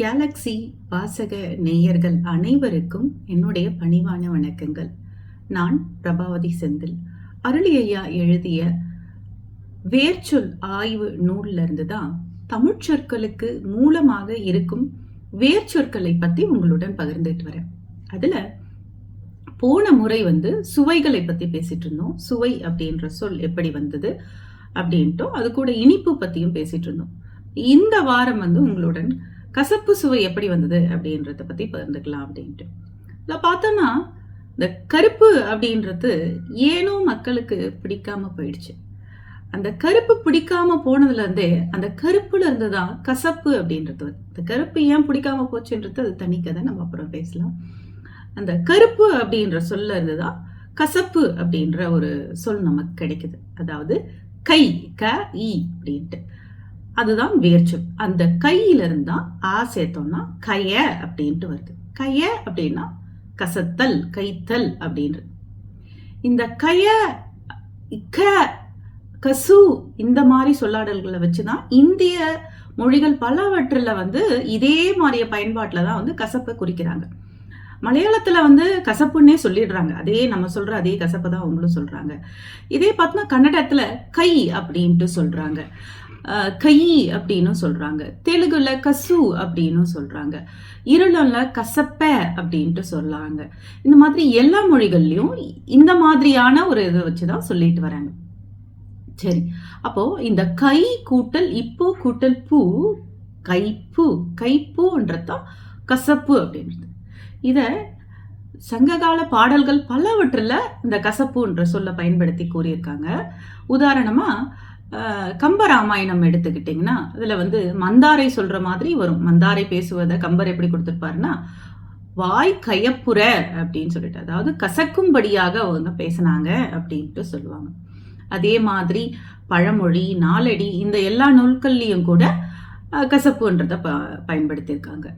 Galaxy வாசக நேயர்கள் அனைவருக்கும் என்னுடைய பணிவான வணக்கங்கள். நான் பிரபாவதி செந்தில். அருளியையா எழுதிய வேர்ச்சொல் ஆய்வு நூல்ல இருந்து தான் தமிழ்ச் சொற்களுக்கு மூலமாக இருக்கும் வேர்ச்சொற்களை பத்தி உங்களுடன் பகிர்ந்துட்டு வரேன். அதுல போன முறை வந்து சுவைகளை பத்தி பேசிட்டு இருந்தோம். சுவை அப்படின்ற சொல் எப்படி வந்தது அப்படின்ட்டும். அது கூட இனிப்பு பத்தியும் பேசிட்டு இருந்தோம். இந்த வாரம் வந்து உங்களுடன் கசப்பு சுவை எப்படி வந்தது அப்படின்றத பற்றி பகிர்ந்துக்கலாம் அப்படின்ட்டு. இதில் பார்த்தோம்னா இந்த கருப்பு அப்படின்றது ஏனோ மக்களுக்கு பிடிக்காம போயிடுச்சு. அந்த கருப்பு பிடிக்காம போனதுலேருந்தே அந்த கருப்புல இருந்து தான் கசப்பு அப்படின்றது வந்து இந்த கருப்பு ஏன் பிடிக்காம போச்சுன்றது அது தனி கதை நம்ம அப்புறம் பேசலாம். அந்த கருப்பு அப்படின்ற சொல்ல இருந்து தான் கசப்பு அப்படின்ற ஒரு சொல் நமக்கு கிடைக்குது. அதாவது கை க இ அப்படின்ட்டு. அதுதான் வேர்ச்சொல். அந்த கையில இருந்தா ஆ சேர்த்தோம்னா கய அப்படின்ட்டு வருது. கய அப்படின்னா கசத்தல் கைத்தல் அப்படின்றது. இந்த கய க கசு இந்த மாதிரி சொல்லாடல்களை வச்சுதான் இந்திய மொழிகள் பலவற்றில் வந்து இதே மாதிரிய பயன்பாட்டில் தான் வந்து கசப்பை குறிக்கிறாங்க. மலையாளத்தில் வந்து கசப்புன்னே சொல்லிடுறாங்க. அதே நம்ம சொல்கிற அதே கசப்பை தான் அவங்களும் சொல்கிறாங்க இதே பார்த்தோன்னா கன்னடத்தில் கை அப்படின்ட்டு சொல்கிறாங்க கை அப்படின்னு சொல்கிறாங்க தெலுங்குல கசு அப்படின்னு சொல்கிறாங்க இருளில் கசப்ப அப்படின்ட்டு சொல்கிறாங்க இந்த மாதிரி எல்லா மொழிகள்லையும் இந்த மாதிரியான ஒரு இதை வச்சு தான் சொல்லிட்டு வராங்க. சரி. அப்போ இந்த கை கூட்டல் இப்போ கூட்டல் பூ கைப்பு கைப்பூன்றதான் கசப்பு அப்படின்றது. இதை சங்ககால பாடல்கள் பலவற்றில் இந்த கசப்புன்ற சொல்ல பயன்படுத்தி கூறியிருக்காங்க. உதாரணமாக கம்பராமாயணம் எடுத்துக்கிட்டிங்கன்னா இதில் வந்து மந்தாரை சொல்கிற மாதிரி வரும். மந்தாரை பேசுவதை கம்பர் எப்படி கொடுத்துருப்பாருன்னா வாய் கயப்புற அப்படின்னு சொல்லிட்டு. அதாவது கசக்கும்படியாக அவங்க பேசினாங்க அப்படின்ட்டு சொல்லுவாங்க. அதே மாதிரி பழமொழி நாலடி இந்த எல்லா நூல்கள்லேயும் கூட கசப்புன்றதை கசப்புன்றத ப பயன்படுத்தியிருக்காங்க.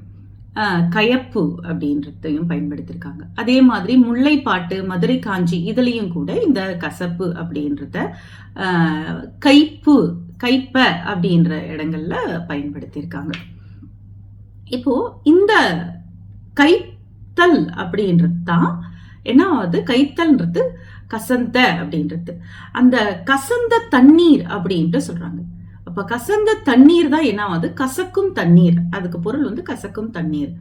கயப்பு அப்படின்றதையும் பயன்படுத்தியிருக்காங்க அதே மாதிரி முல்லைப்பாட்டு மதுரை காஞ்சி இதுலேயும் கூட இந்த கசப்பு அப்படின்றத கைப்பு கைப்ப அப்படின்ற இடங்கள்ல பயன்படுத்தியிருக்காங்க. இப்போ இந்த கைத்தல் அப்படின்றது தான் என்ன ஆகுது கைத்தல்ன்றது கசந்த அப்படின்றது. அந்த கசந்த தண்ணீர் அப்படின்ட்டு சொல்றாங்க. அப்ப கசந்த தண்ணீர் தான் என்ன ஆகுது கசக்கும் தண்ணீர். அதுக்கு பொருள் வந்து கசக்கும் தண்ணீர்.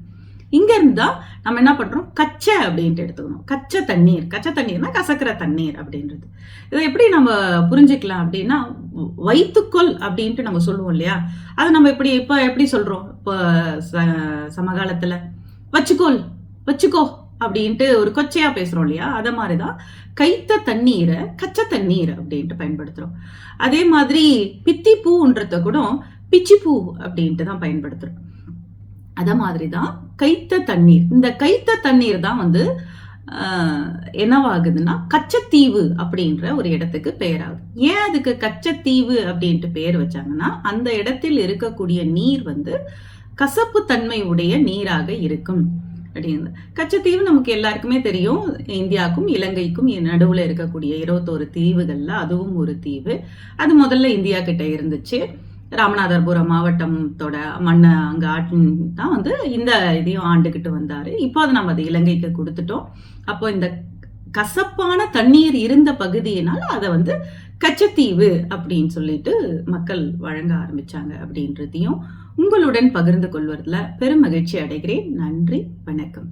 இங்க இருந்தா நம்ம என்ன பண்றோம்? கச்சை அப்படின்ட்டு எடுத்துக்கணும். கச்சை தண்ணீர். கச்சை தண்ணீர்னா கசக்கிற தண்ணீர் அப்படின்றது. இதை எப்படி நம்ம புரிஞ்சுக்கலாம் அப்படின்னா வைத்துக்கொள் அப்படின்ட்டு நம்ம சொல்லுவோம் இல்லையா? அதை நம்ம இப்படி இப்ப எப்படி சொல்றோம்? இப்போ ச- சமகாலத்துல. வச்சுக்கோள். வச்சுக்கோ. அப்படின்ட்டு ஒரு கொச்சையா பேசுறோம் இல்லையா? அத மாதிரிதான் கைத்த தண்ணீரை கச்சை தண்ணீர் அப்படின்ட்டு பயன்படுத்துறோம். அதே மாதிரி பித்தி பூன்றத கூட பிச்சி பூ அப்படின்ட்டு தான் பயன்படுத்துறோம். அத மாதிரி தான் கைத்த தண்ணீர். இந்த கைத்த தண்ணீர் தான் வந்து என்னவாகுதுன்னா கச்சத்தீவு அப்படின்ற ஒரு இடத்துக்கு பெயராகுது. ஏன் அதுக்கு கச்சத்தீவு அப்படின்ட்டு பெயர் வச்சாங்கன்னா அந்த இடத்தில் இருக்கக்கூடிய நீர் வந்து கசப்பு தன்மை உடைய நீராக இருக்கும். அப்படின்னு கச்சத்தீவு நமக்கு எல்லாருக்குமே தெரியும். இந்தியாவுக்கும் இலங்கைக்கும் நடுவில் இருக்கக்கூடிய இருபத்தோரு தீவுகளில் அதுவும் ஒரு தீவு. அது முதல்ல இந்தியா கிட்ட இருந்துச்சு. ராமநாதபுரம் மாவட்டத்தோட மண்ணை அங்கே ஆட்டின் தான் வந்து இந்த இதையும் ஆண்டுகிட்டு வந்தார். இப்போ அதை நம்ம அது இலங்கைக்கு கொடுத்துட்டோம். அப்போ இந்த கசப்பான தண்ணீர் இருந்த பகுதியினால் அதை வந்து கச்சத்தீவு அப்படின்னு சொல்லிட்டு மக்கள் வழங்க ஆரம்பிச்சாங்க அப்படின்றதையும் உங்களுடன் பகிர்ந்து கொள்வதில் பெரும் மகிழ்ச்சி அடைகிறேன். நன்றி வணக்கம்.